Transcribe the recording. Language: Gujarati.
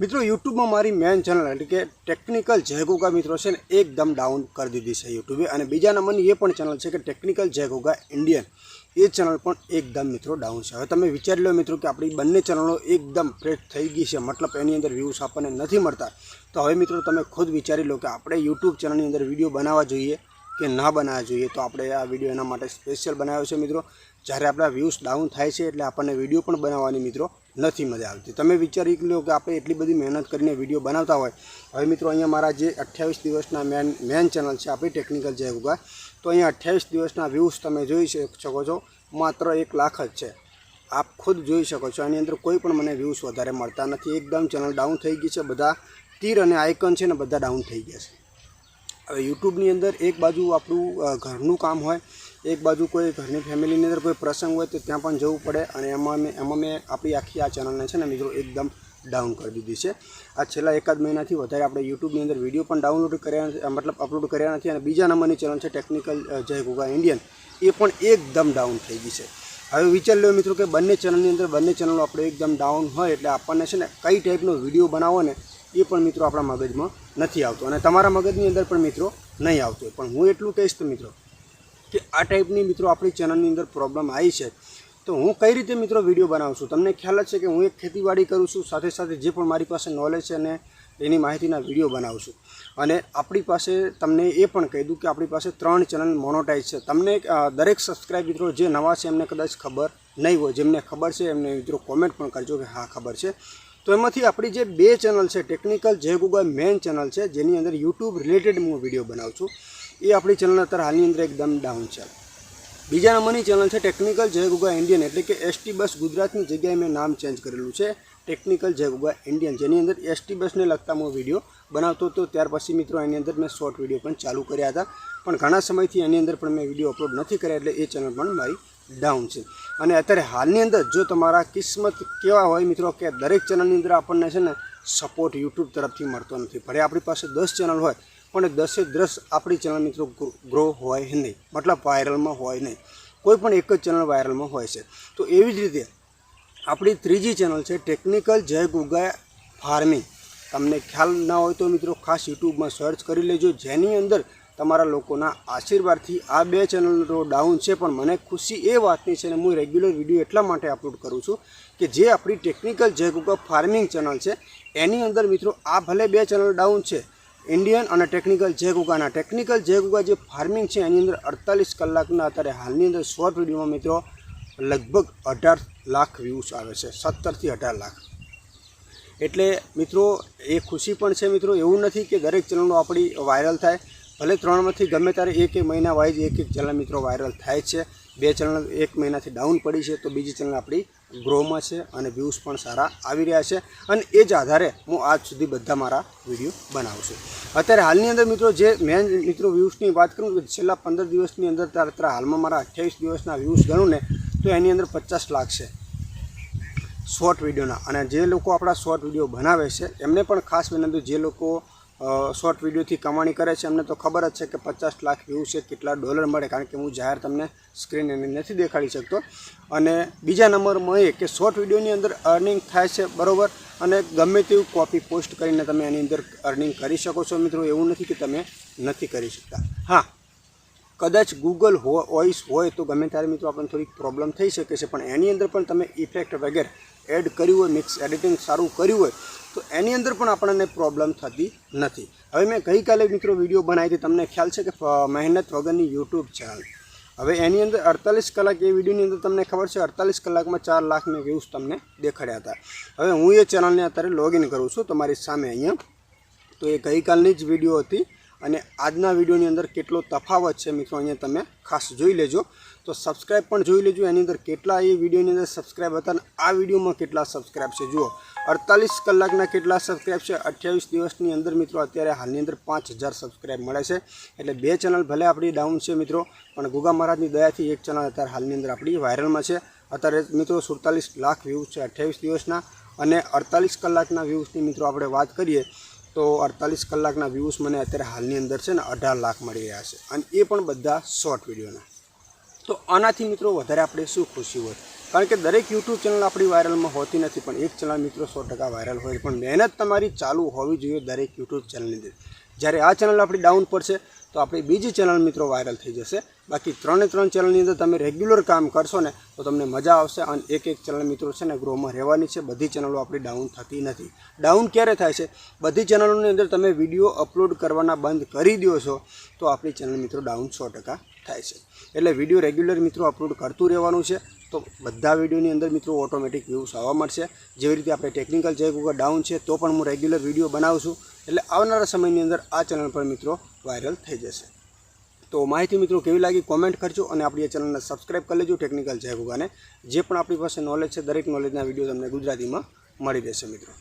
મિત્રો યુટ્યુબમાં મારી મેન ચેનલ એટલે કે ટેકનિકલ જયગોગા મિત્રો છે ને, એકદમ ડાઉન કરી દીધી છે યુટ્યુબે અને બીજા નંબરની એ પણ ચેનલ છે કે ટેકનિકલ જયગોગા ઇન્ડિયન એ ચેનલ પણ એકદમ મિત્રો ડાઉન છે. હવે તમે વિચારી લો મિત્રો કે આપણી બંને ચેનલો એકદમ ફ્રેશ થઈ ગઈ છે. મતલબ એની અંદર વ્યૂઝ આપણને નથી મળતા. તો હવે મિત્રો, તમે ખુદ વિચારી લો કે આપણે યુટ્યુબ ચેનલની અંદર વીડિયો બનાવવા જોઈએ કે ના બનાવવા જોઈએ. તો આપણે આ વીડિયો એના માટે સ્પેશિયલ બનાવ્યો છે મિત્રો. જ્યારે આપણા વ્યૂઝ ડાઉન થાય છે એટલે આપણને વીડિયો પણ બનાવવાની મિત્રો નથી મજા આવતી. તમે વિચારી લો કે આપણે એટલી બધી મહેનત કરીને વીડિયો બનાવતા હોય. હવે મિત્રો અહીંયા મારા જે અઠ્યાવીસ દિવસના મેન મેન ચેનલ છે આપણી ટેકનિકલ જય ગુગા તો અહીંયા અઠ્યાવીસ દિવસના વ્યૂઝ તમે જોઈ શકો છો. માત્ર એક લાખ જ છે. આપ ખુદ જોઈ શકો છો. એની અંદર કોઈ પણ મને વ્યૂઝ વધારે મળતા નથી. એકદમ ચેનલ ડાઉન થઈ ગઈ છે. બધા તીર અને આઇકન છે ને બધા ડાઉન થઈ ગયા છે. હવે યુટ્યુબની અંદર એક બાજુ આપણું ઘરનું કામ હોય. એક બાજુ કોઈ ઘરની ફેમિલીની અંદર કોઈ પ્રસંગ હોય તો ત્યાં પણ જવું પડે અને એમાં મેં એમાં મેં આપણી આખી આ ચેનલને છે ને મિત્રો એકદમ ડાઉન કરી દીધી છે. આ છેલ્લા એકાદ મહિનાથી વધારે આપણે યુટ્યુબની અંદર વીડિયો પણ ડાઉનલોડ કર્યા નથી, મતલબ અપલોડ કર્યા નથી અને બીજા નંબરની ચેનલ છે ટેકનિકલ જય ગુગા ઇન્ડિયન એ પણ એકદમ ડાઉન થઈ ગઈ છે. હવે વિચાર લો મિત્રો કે બંને ચેનલની અંદર બંને ચેનલો આપણે એકદમ ડાઉન હોય એટલે આપણને છે ને કઈ ટાઈપનો વીડિયો બનાવો ને એ પણ મિત્રો આપણા મગજમાં નથી આવતો અને તમારા મગજની અંદર પણ મિત્રો નહીં આવતો પણ હું એટલું કહીશ તો મિત્રો કે આ ટાઈપની મિત્રો આપણી ચેનલની અંદર પ્રોબ્લેમ આવી છે. તો હું કઈ રીતે મિત્રો વીડિયો બનાવું છું? તમને ખ્યાલ જ છે કે હું એક ખેતીવાડી કરું છું, સાથે સાથે જે પણ મારી પાસે નોલેજ છે અને એની માહિતીના વીડિયો બનાવું છું. અને આપણી પાસે તમને એ પણ કહી દઉં કે આપણી પાસે ત્રણ ચેનલ મોનોટાઈઝ છે. તમને દરેક સબસ્ક્રાઇબ મિત્રો જે નવા છે એમને કદાચ ખબર નહીં હોય, જેમને ખબર છે એમને મિત્રો કોમેન્ટ પણ કરજો કે હા, ખબર છે. તો એમાંથી આપણી જે બે ચેનલ છે ટેકનિકલ જે ગૂગલ મેન ચેનલ છે, જેની અંદર યુટ્યુબ રિલેટેડ હું વીડિયો બનાવું છું. એ આપણી ચેનલ અત્યારે હાલની અંદર એકદમ ડાઉન છે. બીજા નંબરની ચેનલ છે ટેકનિકલ જય ગુગા ઇન્ડિયન એટલે કે એસટી બસ ગુજરાતની જગ્યાએ મેં નામ ચેન્જ કરેલું છે. ટેકનિકલ જય ગુગા ઇન્ડિયન જેની અંદર એસટી બસને લગતા હું વીડિયો બનાવતો હતો. ત્યાર પછી મિત્રો એની અંદર મેં શોર્ટ વીડિયો પણ ચાલુ કર્યા હતા. પણ ઘણા સમયથી એની અંદર પણ મેં વીડિયો અપલોડ નથી કર્યા એટલે એ ચેનલ પણ મારી ડાઉન છે. અને અત્યારે હાલની અંદર જો તમારા કિસ્મત કેવા હોય મિત્રો કે દરેક ચેનલની અંદર આપણને છે ને સપોર્ટ યુટ્યુબ તરફથી મળતો નથી. ભલે આપણી પાસે દસ ચેનલ હોય પણ દસે દસ આપણી ચેનલ મિત્રો ગ્રો હોય નહીં. મતલબ વાયરલમાં હોય નહીં. કોઈ પણ એક જ ચેનલ વાયરલમાં હોય છે. તો એવી જ રીતે આપણી ત્રીજી ચેનલ છે ટેકનિકલ જય ગુગા ફાર્મિંગ. તમને ખ્યાલ ના હોય તો મિત્રો ખાસ યુટ્યુબમાં સર્ચ કરી લેજો. જેની અંદર તમારા લોકોના આશીર્વાદથી આ બે ચેનલો ડાઉન છે. પણ મને ખુશી એ વાતની છે ને હું રેગ્યુલર વીડિયો એટલા માટે અપલોડ કરું છું કે જે આપણી ટેકનિકલ જય ગુગા ફાર્મિંગ ચેનલ છે, એની અંદર મિત્રો આ ભલે બે ચેનલ ડાઉન છે ઇન્ડિયન અને ટેકનિકલ જેગુગાના ટેકનિકલ જેગુગા જે ફાર્મિંગ છે, એની અંદર અડતાલીસ કલાકના અત્યારે હાલની અંદર શોર્ટ વિડીયોમાં મિત્રો લગભગ અઢાર લાખ વ્યૂઝ આવે છે, સત્તરથી અઢાર લાખ. એટલે મિત્રો, એ ખુશી પણ છે મિત્રો, એવું નથી કે દરેક ચેનલો આપણી વાયરલ થાય. ભલે ત્રણમાંથી ગમે ત્યારે એક એક મહિના વાઇઝ એક એક ચેનલ મિત્રો વાયરલ થાય છે, બે ચેનલ એક મહિનાથી ડાઉન પડી છે, તો બીજી ચેનલ આપણી ગ્રોમાં છે અને વ્યૂઝ પણ સારા આવી રહ્યા છે. અને એ જ આધારે હું આજ સુધી બધા મારા વીડિયો બનાવું છું. અત્યારે હાલની અંદર મિત્રો જે મેન મિત્રો વ્યૂઝની વાત કરું કે છેલ્લા પંદર દિવસની અંદર ત્યારે અત્યારે હાલમાં મારા અઠ્યાવીસ દિવસના વ્યૂઝ ગણું ને, તો એની અંદર પચાસ લાખ છે. શોર્ટ વિડીયોના અને જે લોકો આપણા શોર્ટ વીડિયો બનાવે છે, એમને પણ ખાસ વિનંતી, જે લોકો શોર્ટ વિડીયોથી કમાણી કરે છે. એમને તો ખબર જ છે કે પચાસ લાખ વ્યૂ છે, કેટલા ડોલર મળે, કારણ કે હું જાહેર તમને સ્ક્રીન એની નથી દેખાડી શકતો. અને બીજા નંબરમાં એ કે શોર્ટ વિડીયોની અંદર અર્નિંગ થાય છે, બરાબર? અને ગમે તેવું કોપી પોસ્ટ કરીને તમે એની અંદર અર્નિંગ કરી શકો છો મિત્રો. એવું નથી કે તમે નથી કરી શકતા. હા. કદાચ ગૂગલ વોઇસ હોય તો ગમે ત્યારે મિત્રો આપણને થોડીક પ્રોબ્લેમ થઈ શકે છે, પણ એની અંદર પણ તમે ઇફેક્ટ વગેરે એડ કર્યું હોય મિક્સ એડિટિંગ સારું કર્યું હોય, તો એની અંદર પણ આપણને પ્રોબ્લેમ થતી નથી. હવે મેં ગઈકાલે મિત્રો વીડિયો બનાવી હતી, તમને ખ્યાલ છે કે મહેનત વગરની યુટ્યુબ ચેનલ હવે એની અંદર અડતાલીસ કલાક, એ વિડીયોની અંદર તમને ખબર છે, અડતાલીસ કલાકમાં ચાર લાખ મેં વ્યૂઝ તમને દેખાડ્યા હતા. હવે હું એ ચેનલને અત્યારે લોગિન કરું છું તમારી સામે અહીંયા. તો એ ગઈકાલની જ વીડિયો હતી. અને આજના વિડીયોની અંદર કેટલો તફાવત છે મિત્રો અહીંયા તમે ખાસ જોઈ લેજો. તો સબસ્ક્રાઈબ પણ જોઈ લેજો. એની અંદર કેટલા એ વિડીયોની અંદર સબસ્ક્રાઈબ હતા અને આ વિડીયોમાં કેટલા સબસ્ક્રાઈબ છે. જુઓ, અડતાલીસ કલાકના કેટલા સબસ્ક્રાઈબ છે? અઠ્યાવીસ દિવસની અંદર મિત્રો અત્યારે હાલની અંદર પાંચ હજાર સબસ્ક્રાઈબ મળે છે. એટલે બે ચેનલ ભલે આપણી ડાઉન છે મિત્રો, પણ ગુગા મહારાજની દયાથી એક ચેનલ અત્યારે હાલની અંદર આપણી વાયરલમાં છે. અત્યારે મિત્રો સુડતાલીસ લાખ વ્યૂઝ છે અઠ્યાવીસ દિવસના. અને અડતાલીસ કલાકના વ્યૂઝની મિત્રો આપણે વાત કરીએ તો અડતાલીસ કલાકના વ્યૂઝ મને અત્યારે હાલની અંદર છે ને અઢાર લાખ મળી રહ્યા છે. અને એ પણ બધા શોર્ટ વિડીયોના તો આનાથી મિત્રો વધારે આપણે શું ખુશી હોય? કારણ કે દરેક યુટ્યુબ ચેનલ આપણી વાયરલમાં હોતી નથી, પણ એક ચેનલ મિત્રો સો ટકા વાયરલ હોય. પણ મહેનત તમારી ચાલુ હોવી જોઈએ દરેક યુટ્યુબ ચેનલની અંદર. જ્યારે આ ચેનલ આપણી ડાઉન પર છે, તો આપણી બીજી ચેનલ મિત્રો વાયરલ થઈ જશે. બાકી ત્રણે ત્રણ ચેનલની અંદર તમે રેગ્યુલર કામ કરશો ને, તો તમને મજા આવશે અને એક એક ચેનલ મિત્રો છે ને ગ્રોમાં રહેવાની છે. બધી ચેનલો આપણી ડાઉન થતી નથી. ડાઉન ક્યારે થાય છે? બધી ચેનલોની અંદર તમે વીડિયો અપલોડ કરવાના બંધ કરી દો છો, તો આપણી ચેનલ મિત્રો ડાઉન સો ટકા થાય છે. એટલે વીડિયો રેગ્યુલર મિત્રો અપલોડ કરતું રહેવાનું છે, તો બધા વિડીયોની અંદર મિત્રો ઓટોમેટિક વ્યૂઝ આવવા મળશે. જેવી રીતે આપણે ટેકનિકલ જે ગૂગલ ડાઉન છે, તો પણ હું રેગ્યુલર વીડિયો બનાવું છું. એટલે આવનારા સમયની અંદર આ ચેનલ પર મિત્રો વાયરલ થઈ જશે. તો માહિતી મિત્રો કેવી લાગી કોમેન્ટ કરજો અને આપણી ચેનલને સબસ્ક્રાઇબ કરી લેજો ટેકનિકલ જય ગુગાને જે પણ આપણી પાસે નોલેજ છે, દરેક નોલેજના વીડિયો તમને ગુજરાતીમાં મળી રહેશે મિત્રો.